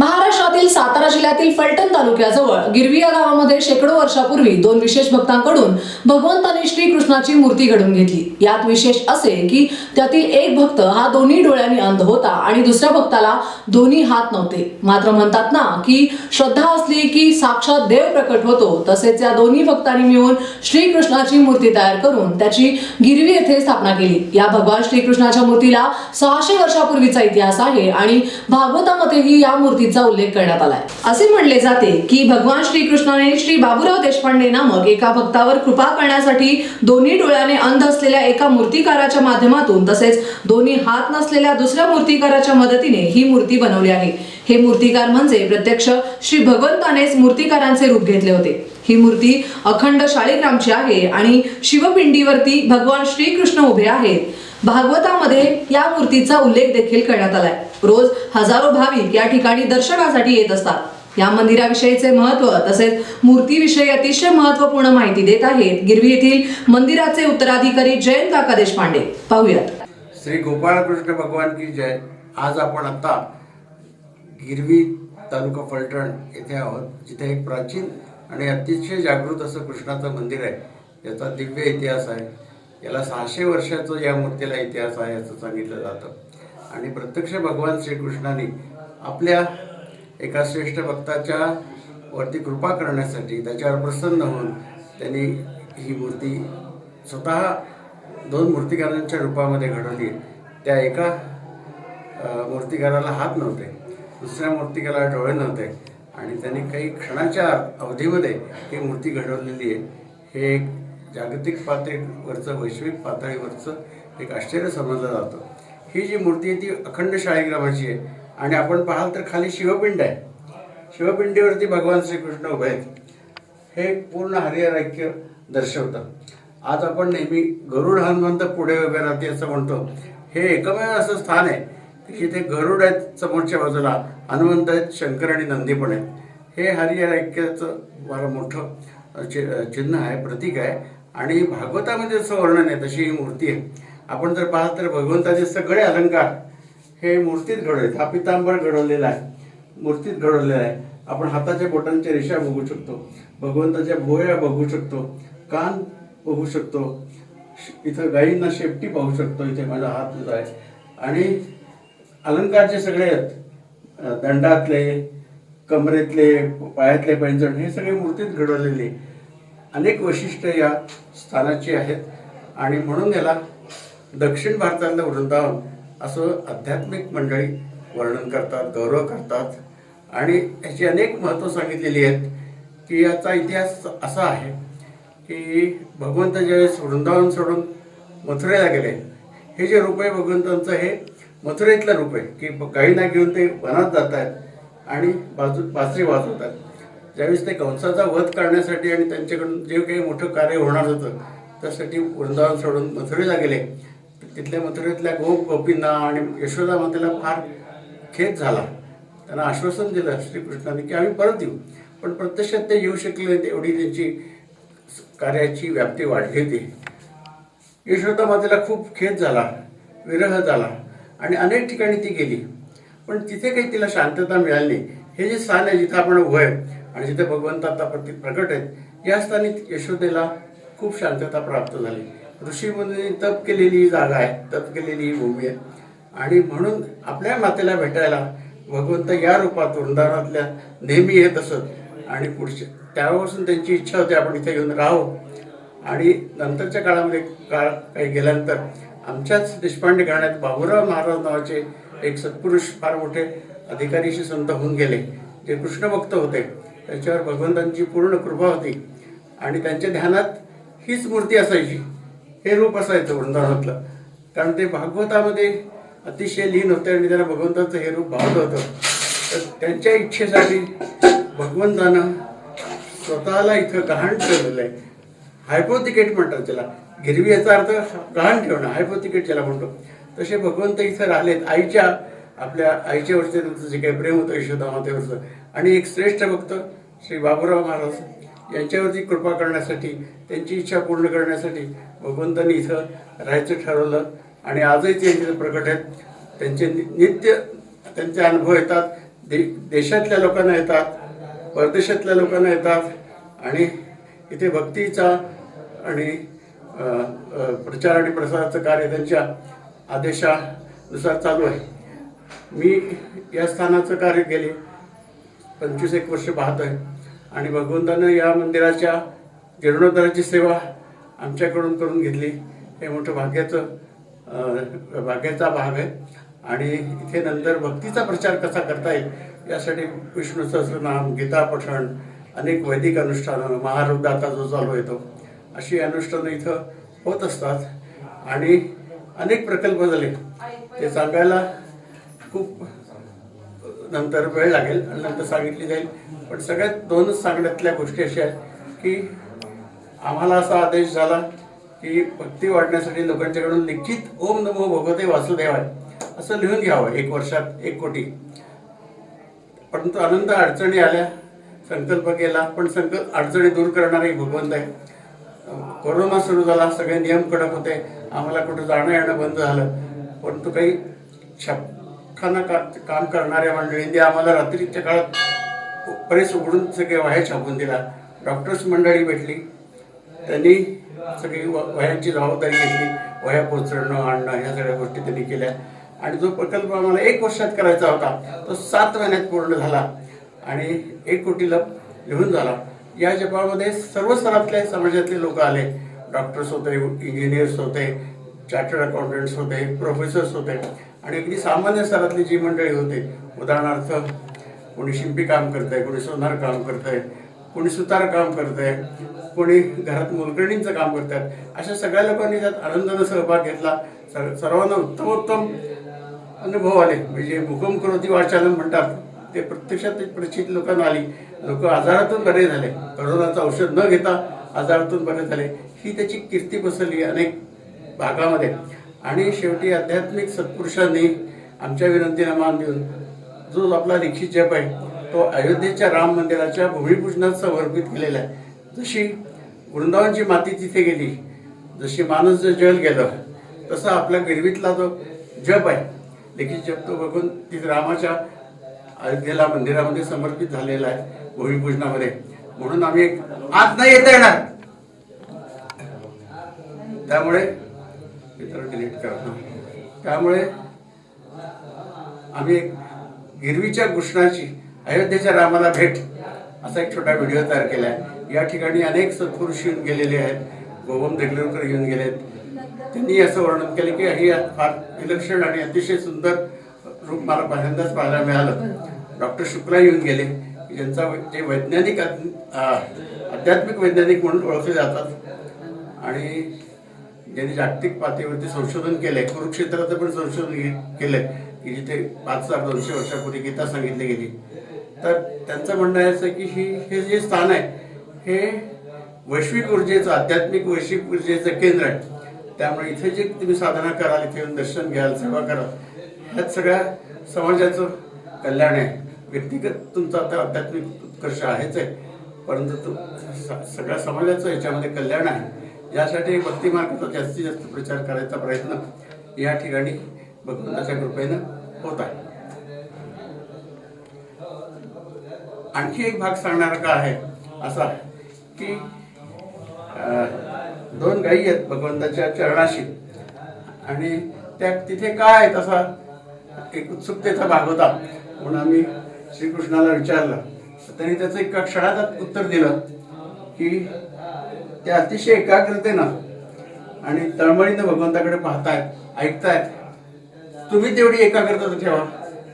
महाराज महाराष्ट्रातील सातारा जिल्ह्यातील फलटण तालुक्याजवळ गिरवी या गावामध्ये शेकडो वर्षापूर्वी दोन विशेष भक्तांकडून भगवंतांनी श्रीकृष्णाची मूर्ती घडून घेतली. यात विशेष असे की त्यातील एक भक्त हा दोन्ही डोळ्यांनी अंध होता आणि दुसऱ्या भक्ताला दोन्ही हात नव्हते. मात्र म्हणतात ना की श्रद्धा असली की साक्षात देव प्रकट होतो तसेच या दोन्ही भक्तांनी मिळून श्रीकृष्णाची मूर्ती तयार करून त्याची गिरवी येथे स्थापना केली. या भगवान श्रीकृष्णाच्या मूर्तीला सहाशे वर्षापूर्वीचा इतिहास आहे आणि भागवतामध्येही या मूर्तीचा उल्लेख करण्यात आलाय असे म्हणले जाते की भगवान श्रीकृष्णाने श्री बाबूराव देशपांडे नामक एका भक्तावर कृपा करण्यासाठी दोन्ही डोळ्याने अंध असलेल्या एका मूर्तिकाराच्या माध्यमातून तसेच दोन्ही हात नसलेल्या दुसऱ्या मूर्तिकाराच्या मदतीने ही मूर्ती बनवली आहे. हे मूर्तिकार म्हणजे प्रत्यक्ष श्री भगवंतानेच मूर्तिकारांचे रूप घेतले होते. ही मूर्ती अखंड शाळीग्रामची आहे आणि शिवपिंडीवरती भगवान श्रीकृष्ण उभे आहेत. भागवतामध्ये या मूर्तीचा उल्लेख देखील करण्यात आलाय. रोज हजारो भाविक या ठिकाणी दर्शनासाठी येत असतात. या मंदिराविषयीचे महत्त्व तसेच मूर्तीविषयी अतिशय महत्त्वपूर्ण माहिती देत आहेत गिरवी येथील मंदिराचे उत्तराधिकारी जयंत काका देशपांडे. पाहूयात. श्री गोपाळकृष्ण भगवान की जय. आज आपण आता गिरवी तालुका फलटण येथे आहोत. जिथे एक प्राचीन आणि अतिशय जागृत असं कृष्णाचं मंदिर आहे. याचा दिव्य इतिहास आहे. याला सहाशे वर्षाचं या मूर्तीला इतिहास आहे असं सांगितलं जातं. आणि प्रत्यक्ष भगवान श्रीकृष्णाने आपल्या एका श्रेष्ठ भक्ताच्या वरती कृपा करण्यासाठी त्याच्यावर प्रसन्न होऊन त्यांनी ही मूर्ती स्वतः दोन मूर्तिकारांच्या रूपामध्ये घडवली. त्या एका मूर्तिकाराला हात नव्हते दुसऱ्या मूर्तिकाराला डोळे नव्हते आणि त्यांनी काही क्षणाच्या अवधीमध्ये ही मूर्ती घडवलेली आहे. हे एक जागतिक पातळीवरचं वैश्विक पातळीवरचं एक आश्चर्य समजलं जातं. ही जी मूर्ती आहे ती अखंड शाळीग्रामाची आहे. आणि आपण पाहाल तर खाली शिवपिंड आहे. शिवपिंडीवरती भगवान श्रीकृष्ण उभे आहेत. हे पूर्ण हरिहर दर्शवतात दर्शवतं. आज आपण नेहमी गरुड हनुमंत पुढे उभे राहते असं म्हणतो. हे एकमेव असं स्थान आहे की जिथे गरुड आहेत समोरच्या बाजूला हनुमंत आहेत शंकर आणि नंदी पण आहेत. हे हरिहरैक्याचं फार मोठं चि- चिन्ह आहे प्रतीक आहे. आणि भागवतामध्ये असं वर्णन आहे तशी ही मूर्ती आहे. आपण जर पाहाल तर भगवंताचे सगळे अलंकार हे मूर्तीत घडवलेत. हा पितांबर घडवलेला आहे. मूर्तीत घडवलेला आहे. आपण हाताच्या बोटांच्या रेषा बघू शकतो. भगवंताच्या भोया बघू शकतो. कान बघू शकतो. इथं गायींना शेपटी पाहू शकतो. इथे माझा हात तुझा आहे. आणि अलंकार जे सगळे आहेत. दंडातले कमरेतले पायातले पैंजण हे सगळे मूर्तीत घडवलेले. अनेक वैशिष्ट्य या स्थानाची आहेत. आणि म्हणून याला दक्षिण भारतातलं वृंदावन असं आध्यात्मिक मंडळी वर्णन करतात गौरव करतात. आणि याची अनेक महत्त्व सांगितलेली आहेत की याचा इतिहास असा आहे की भगवंत ज्यावेळेस वृंदावन सोडून मथुरेला गेले हे जे रूप आहे भगवंतांचं हे मथुरेतलं रूप आहे की गाईना घेऊन ते वनात जात आहेत आणि बाजू बासरी वाजवतात ज्यावेळेस ते कंसाचा वध करण्यासाठी आणि त्यांच्याकडून जे काही मोठं कार्य होणार होतं त्यासाठी वृंदावन सोडून मथुरेला गेले. तिथल्या मथुरेतल्या गोप गोपींना आणि यशोदा मातेला फार खेद झाला. त्यांना आश्वासन दिलं श्रीकृष्णाने की आम्ही परत येऊ. पण प्रत्यक्षात ते येऊ शकले एवढी त्यांची कार्याची व्याप्ती वाढली होती. यशोदा मातेला खूप खेद झाला विरह झाला आणि अनेक ठिकाणी ती गेली. पण तिथे काही तिला शांतता मिळाली नाही. हे जे स्थान आहे जिथं आपण उभं आहे आणि जिथे भगवंत आता प्रकट आहेत या स्थानी यशोदेला खूप शांतता प्राप्त झाली. ऋषीमुनी तप केलेली जागा आहे तप केलेली ही भूमी आहे. आणि म्हणून आपल्या मातेला भेटायला भगवंत या रूपात वृंदावनातल्या नेहमी येत असत. आणि पुढच्या त्यापासून त्यांची इच्छा होती आपण इथे येऊन राहू. आणि नंतरच्या काळामध्ये काळ काही गेल्यानंतर आमच्याच देशपांडे घराण्यात बाबूराव महाराज नावाचे एक सत्पुरुष फार मोठे अधिकारीशी संत होऊन गेले जे कृष्णभक्त होते. त्याच्यावर भगवंतांची पूर्ण कृपा होती. आणि त्यांच्या ध्यानात हीच मूर्ती असायची. हे रूप असायचं वृंदावनातलं. कारण ते भागवतामध्ये अतिशय लीन होते आणि त्यांना भगवंताचं हे रूप भावलं होतं. तर त्यांच्या इच्छेसाठी भगवंतानं स्वतःला इथं गहाण ठेवलेलं आहे. हायपोथिकेट म्हणतात त्याला. गिरवी याचा अर्थ गहाण ठेवणं हायपोथिकेट ज्याला म्हणतो. तसे भगवंत इथं राहिलेत. आईच्या आपल्या आईच्या वरचे त्यांचं जे काही प्रेम होतं यशोदा मातेवरचं. आणि एक श्रेष्ठ भक्त श्री बाबूराव महाराज यांच्यावरती कृपा करण्यासाठी त्यांची इच्छा पूर्ण करण्यासाठी भगवंतांनी इथं राहायचं ठरवलं. आणि आजही ते इथे प्रकट आहेत. त्यांचे नि- नित्य त्यांचे अनुभव येतात. दे देशातल्या लोकांना येतात परदेशातल्या लोकांना येतात. आणि इथे भक्तीचा आणि प्रचार आणि प्रसाराचं कार्य त्यांच्या आदेशानुसार चालू आहे. मी या स्थानाचं कार्य केले. पंचवीस एक वर्ष पाहतोय आणि भगवंतानं या मंदिराच्या जीर्णोद्धाराची सेवा आमच्याकडून करून घेतली. हे मोठं भाग्याचं भाग्याचा भाग आहे. आणि इथे नंतर भक्तीचा प्रचार कसा करता येईल यासाठी विष्णू सहस्रनाम गीता पठण अनेक वैदिक अनुष्ठानं महारुदाता जो चालू येतो अशी अनुष्ठानं इथं होत असतात. आणि अनेक प्रकल्प झाले. ते सांगायला खूप नंतर वेळ लागेल आणि नंतर सांगितली जाईल. पण सगळ्यात दोनच सांगण्यातल्या गोष्टी अशा आहेत की आम्हाला असा आदेश झाला की भक्ती वाढण्यासाठी लोकांच्याकडून लिखित ओम नमो भगवते वासुदेवाय असं लिहून घ्यावं एक वर्षात एक कोटी. परंतु अनंत अडचणी आल्या संकल्प केला पण संकल्प अडचणी दूर करणारे भगवंत आहे. कोरोना सुरू झाला सगळे नियम कडक होते आम्हाला कुठं जाणं येणं बंद झालं. परंतु काही छापखाना का काम करणाऱ्या मंडळींनी आम्हाला रात्रीच्या काळात बरेच उघडून सगळे वह्या छापून दिला. डॉक्टर्स मंडळी भेटली. त्यांनी सगळी व- वह्यांची जबाबदारी घेतली. वह्या पोचरणं आणणं ह्या सगळ्या गोष्टी त्यांनी केल्या. आणि जो प्रकल्प आम्हाला एक वर्षात करायचा होता तो सात महिन्यात पूर्ण झाला आणि एक कोटीला लिहून झाला. या जपामध्ये सर्व स्तरातले समाजातले लोक आले. डॉक्टर्स होते इंजिनियर्स होते चार्टर्ड अकाउंटंट्स होते प्रोफेसर्स होते. आणि अगदी सामान्य स्तरातली जी मंडळी होते उदाहरणार्थ कोणी शिंपी काम करत आहे कोणी सोनार काम करत आहे कोणी सुतार काम करत आहे कोणी घरात मोलकर्णींचं काम करतात अशा सगळ्या लोकांनी त्यात आनंदानं सहभाग घेतला सर्वांना उत्तमोत्तम अनुभव आले. म्हणजे मुखम करोती वाचालन म्हणतात ते प्रत्यक्षात परिचित लोकांना आली. लोक आजारातून बरे झाले. करोनाचं औषध न घेता आजारातून बरे झाले. ही त्याची कीर्ती बसवली अनेक भागामध्ये. आणि शेवटी आध्यात्मिक सत्पुरुषांनी आमच्या विनंतीला मान देऊन जो आपला लिखित जप आहे तो अयोध्येच्या राम मंदिराच्या भूमिपूजनात समर्पित केलेला आहे. जशी वृंदावनची माती तिथे गेली जशी माणूस जल गेलं तसं आपल्या गिरवीतला जो जप आहे लिखित जप तो बघून तिथे रामाच्या अयोध्येला मंदिरामध्ये समर्पित झालेला आहे भूमिपूजनामध्ये. म्हणून आम्ही एक नाही येता येणार. त्यामुळे डिलीट करतो त्यामुळे आम्ही एक गिरवीच्या कृष्णाची अयोध्येच्या रामाला भेट असा एक छोटा व्हिडिओ तयार केला आहे या ठिकाणी अनेक सत्पुरुष येऊन गेलेले आहेत. गोवम देगलूरकर येऊन गेले आहेत त्यांनी असं वर्णन केलं की ही फार विलक्षण आणि अतिशय सुंदर रूप मला पहिल्यांदाच पाहायला मिळालं. डॉक्टर शुक्ला येऊन गेले. यांचा ज्यांचा जे वैज्ञानिक आध्यात्मिक वैज्ञानिक म्हणून ओळखले जातात. आणि ज्यांनी जागतिक पातळीवरती संशोधन केलंय. कुरुक्षेत्राचं पण संशोधन घे- केलंय. की जिथे पाच हजार दोनशे वर्षापूर्वी गीता सांगितली गेली. तर त्यांचं म्हणणं आहे असं की ही हे जे स्थान आहे हे वैश्विक ऊर्जेचं आध्यात्मिक वैश्विक ऊर्जेचं केंद्र आहे. त्यामुळे इथे जे तुम्ही साधना कराल इथे येऊन दर्शन घ्याल सेवा कराल ह्यात सगळ्या समाजाचं कल्याण आहे. व्यक्तिगत तुमचा आता आध्यात्मिक उत्कर्ष आहेच आहे. परंतु तो स- सगळ्या समाजाचं याच्यामध्ये कल्याण आहे. यासाठी भक्ती मार्गाचा जास्तीत जास्त प्रचार करायचा प्रयत्न या ठिकाणी भगवंताच्या कृपेनं होत आहे. आणखी एक भाग सांगणार का आहे? असा की दोन गायी आहेत भगवंताच्या चरणाशी. आणि त्या तिथे काय आहेत असा एक उत्सुकतेचा भाग होता. म्हणून आम्ही श्रीकृष्णाला विचारलं. त्यांनी त्याचं एका क्षणात उत्तर दिलं की ते अतिशय एकाग्रतेनं आणि तळमळीनं भगवंताकडे पाहतायत ऐकतायत तुम्ही तेवढी एकाग्रता ठेवा.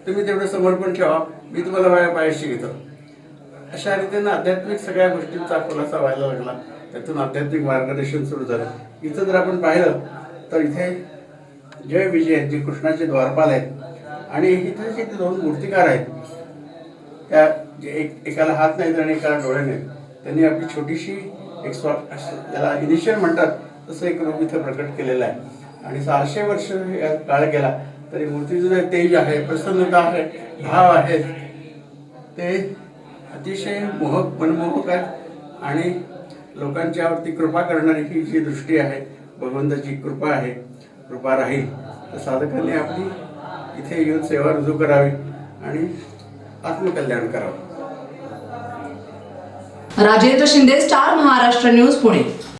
तुम्ही तेवढं समर्पण ठेवा. मी तुम्हाला माझ्या पायाशी घेतो. अशा रीतीनं आध्यात्मिक सगळ्या गोष्टींचा खुलासा व्हायला लागला. त्यातून आध्यात्मिक मार्गदर्शन सुरू झालं. इथं जर आपण पाहिलं तर इथे जय विजय आहेत, जे कृष्णाचे द्वारपाल आहेत. आणि इथे जे दोन मूर्तिकार आहेत त्या जे एक एकाला हात नाहीत आणि एकाला डोळे नाहीत. त्यांनी आपली छोटीशी एक स्वा याला इनिशियल म्हणतात. तसं एक रूप इथं प्रकट केलेलं आहे. आणि सहाशे वर्ष या काळ गेला तरी मूर्तीचं तेज आहे प्रसन्नता आहे भाव आहे. ते अतिशय मोहक मनमोहक आहे. आणि लोकांच्यावरती कृपा करणारी ही जी दृष्टी आहे भगवंताची कृपा आहे कृपा राहील. तर साधकांनी आपली इथे येऊन सेवा रुजू करावी आणि आत्मकल्याण करावं. Rajendra Shinde star Maharashtra news Pune.